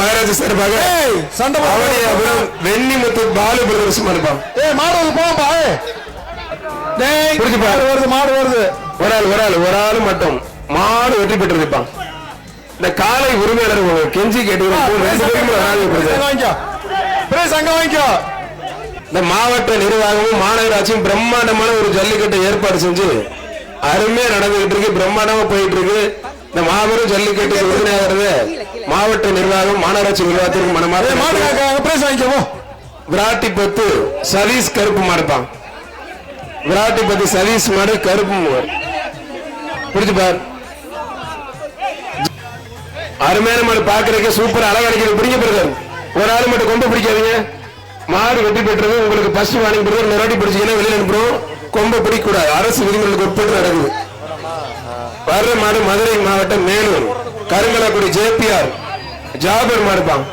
மகாராஜா சார்பாக. அவனியாபுரம் வெண்ணிமுத்து பாலு ஏய் மாடு வருது போப்பா ஏய். டேய் புரிஞ்சு பாரு. மாடு வருது மாடு வருது. ஒரு ஆள் ஒரு ஆள் ஒரு ஆள் மட்டும். மாடு வெற்றி பெற்றிருப்பான் இந்த காலை உரிமையாளர் கெஞ்சி கேட்டுக்கிறோம் ரெண்டு பேருமே இந்த மாவட்ட நிர்வாகமும் மாநகராட்சியும் பிரம்மாண்டமான ஒரு ஜல்லிக்கட்டை ஏற்பாடு செஞ்சு அருமையா நடந்துகிட்டு இருக்கு பிரம்மாண்டமா போயிட்டு இருக்கு. இந்த மாபெரும் ஜல்லிக்கட்டு உறுதியாகிறது மாவட்ட நிர்வாகம் மாநகராட்சி நிர்வாகத்திற்கு மனமார்ந்த விராட்டி பத்து சதீஷ் கருப்பு மாடுப்பான் விராட்டி பத்து சதீஷ் மாடு கருப்பு மாடு. புரிஞ்சு பார். அருமையான மாடு பாக்குறதுக்கு சூப்பர் அழகா அடிக்கிறது பிடிக்க பிரதர் ஒரு ஆள் மட்டும் கொம்பை பிடிக்காதீங்க. மாடு வெற்றி பெற்றது. உங்களுக்கு ஃபர்ஸ்ட் வார்னிங் பிரதர் நிராட்டி பிடிச்சீங்கன்னா வெளியில அனுப்புறோம். கொம்பை பிடிக்கூடாது அரசு விதிமுறைகளுக்கு உட்பட்டு நடக்குது. வர்ற மாடு மதுரை மாவட்டம் மேலூர். கருங்கலக்குடி ஜேபிஆர். ஜாபர் மாடுப்பான்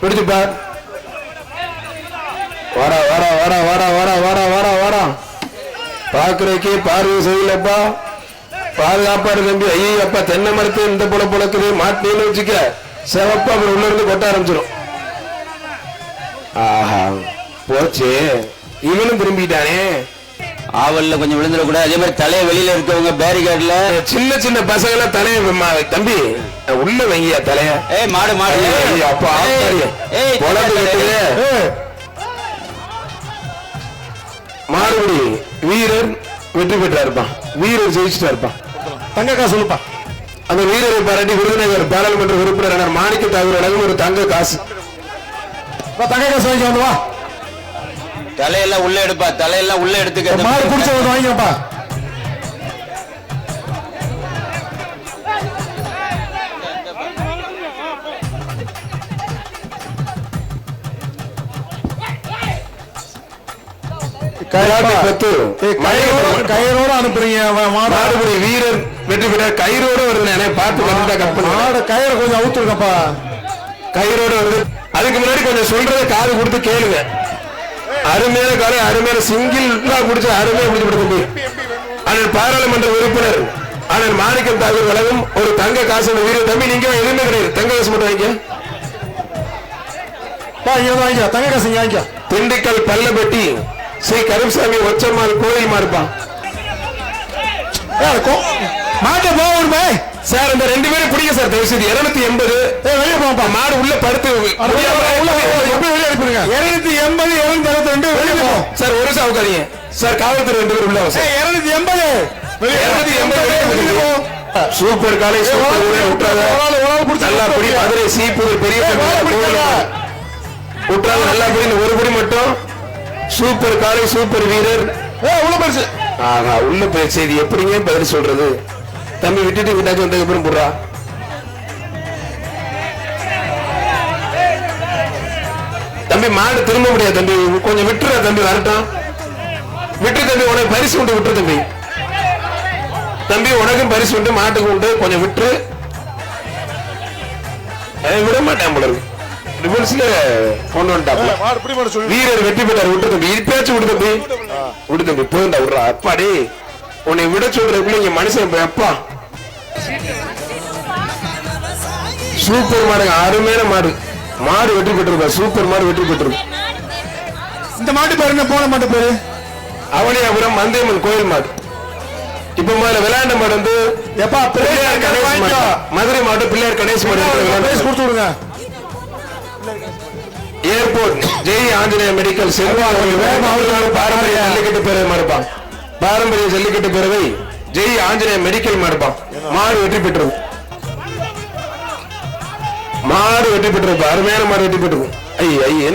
பிடிச்சுப்பா பார் வாடா வாடா வாடா வாடா வாடா வாடா வாடா வாடா. பாக்குறதுக்கே பார்வை செய்யலப்பா பாதுகாப்பாரு தம்பி. ஐயோ அப்பா தென்னை மரத்து இந்த போல புழக்குது மாட்டினு வச்சுக்க சிவப்பா அப்புறம் உள்ள இருந்து கொட்ட ஆரம்பிச்சிடும் ஆஹா போச்சு. இவனும் திரும்பிட்டானே. ஆவல்ல கொஞ்சம் விழுந்துடக்கூடாது. அதே மாதிரி தலைய வெளியில இருக்கவங்க பேரிகார்ட்ல சின்ன சின்ன பசங்க எல்லாம் தலைய ம- தம்பி உள்ள வைங்கயா தலைய. ஏய் மாடு மாடு. அப்பா. ஏய் மாறுபடி வீரர் வெற்றி பெற்றா இருப்பான் வீரர் ஜெயிச்சுட்டா இருப்பான் தங்கக்கா சொல்லுப்பா. அந்த வீரரை பாராட்டி விருதுநகர் பாராளுமன்ற உறுப்பினர் மாணிக்க தாகூர் வழங்கும் ஒரு தங்க காசு. வா தங்க காசு வாங்கி வந்து வா. தலையெல்லாம் உள்ள எடுப்பா தலையெல்லாம் உள்ள எடுத்துக்க. மாடு குடிச்ச வந்து வாங்கிக்கப்பா. கயிறோட அனுப்புறீங்க அவன் மாடு. மாறுபடி வீரர் வெற்றி பெற்ற கயிறோட வருது பார்த்து கயிறு கொஞ்சம் அவுத்துருக்கப்பா கயிறோட வருது. அதுக்கு முன்னாடி கொஞ்சம் சொல்றத காது கொடுத்து கேளுங்க. அருமையான காலை அருமையான சிங்கிள் குடிச்சு அருமையா குடிச்சு அண்ணன் பாராளுமன்ற உறுப்பினர் அண்ணன் மாணிக்கம் தாகூர் வழங்கும் ஒரு தங்க காசு வீரர் தம்பி நீங்க எதுவுமே கிடையாது. தங்க காசு மட்டும் வாங்கிக்க. தங்க காசு வாங்கிக்கோ. திண்டுக்கல் பல்லப்பட்டி ஸ்ரீ கருப்சாமி ஒச்சம்மாள் கோயில் மாறுப்பான் மாட்டை போ ஒரு பை. சார் இந்த ரெண்டு பேரும் பிடிக்க சார். தயவு செய்து இருநூத்தி எண்பது. மாடு உள்ள படுத்து போங்க எண்பது இருநூத்தி அறுபத்தி ரெண்டு. சார் ஒரு நிமிஷம் சார் காவல்துறை ரெண்டு பேர் உள்ள இருநூத்தி எண்பது. இருநூத்தி எண்பது சூப்பர் காலேஜ் சூப்பர் ஊரே விட்டாத நல்லா பிடி மதுரை சீப்பூர் பெரிய விட்டாத நல்லா பிடி ஒரு குடி மட்டும். சூப்பர் காலேஜ் சூப்பர் வீரர். உள்ள போயிடுச்சு. ஆஹா உள்ள போயிடுச்சு. எப்படிங்க பதில் சொல்றது? தம்பி விட்டுட்டு விட்டாச்சு வந்ததுக்கு அப்புறம் போடுறா. தம்பி மாடு திரும்ப முடியாது தம்பி. கொஞ்சம் விட்டுற தம்பி வரட்டும். விட்டு தம்பி உனக்கு பரிசு உண்டு விட்டுரு தம்பி. தம்பி உனக்கும் பரிசு உண்டு மாட்டுக்கு உண்டு. கொஞ்சம் அவன் விட மாட்டேன் போல இருக்கு. ரிவர்ஸ்ல கொண்டு வந்துட்டாப்ல. வீரர் வெற்றி பெற்றார். விட்டு தம்பி இப்பயாச்சும் விடு தம்பி. விடு தம்பி போயிருந்தா விடுறா. அப்பாடி உன்னை விட சொல்றதுக்குள்ள இங்க மனுஷன் அப்பா. சூப்பர் மாடுங்க அருமையான மாடு. மாடு வெற்றி பெற்றிருப்பா சூப்பர் மாடு வெற்றி பெற்றிருக்கும் இந்த மாட்டு பேரு என்ன? போன மாட்டு பேரு? அவனியாபுரம் மந்தியம்மன் கோயில் மாடு. இப்ப முதல்ல விளையாண்ட மாடு வந்து எப்பா பிள்ளையார் கணேஷ் மதுரை மாவட்டம் பிள்ளையார் கணேஷ் மாடு கொடுத்து விடுங்க. ஏர்போர்ட் ஜெய் ஆஞ்சநேய மெடிக்கல் செல்வாங்க பாரம்பரிய ஜல்லிக்கட்டு பேரவை மறுப்பான் பாரம்பரிய ஜல்லிக்கட்டு பேரவை ஜெய் ஆஞ்சநேய மெடிக்கல் மறுப்பான் மாடு வெற்றி பெற்றது. மாடு வெட்டி பெற்றிருக்கும் அருமையான மாடு வெட்டி பெற்றிருக்கும் ஐயா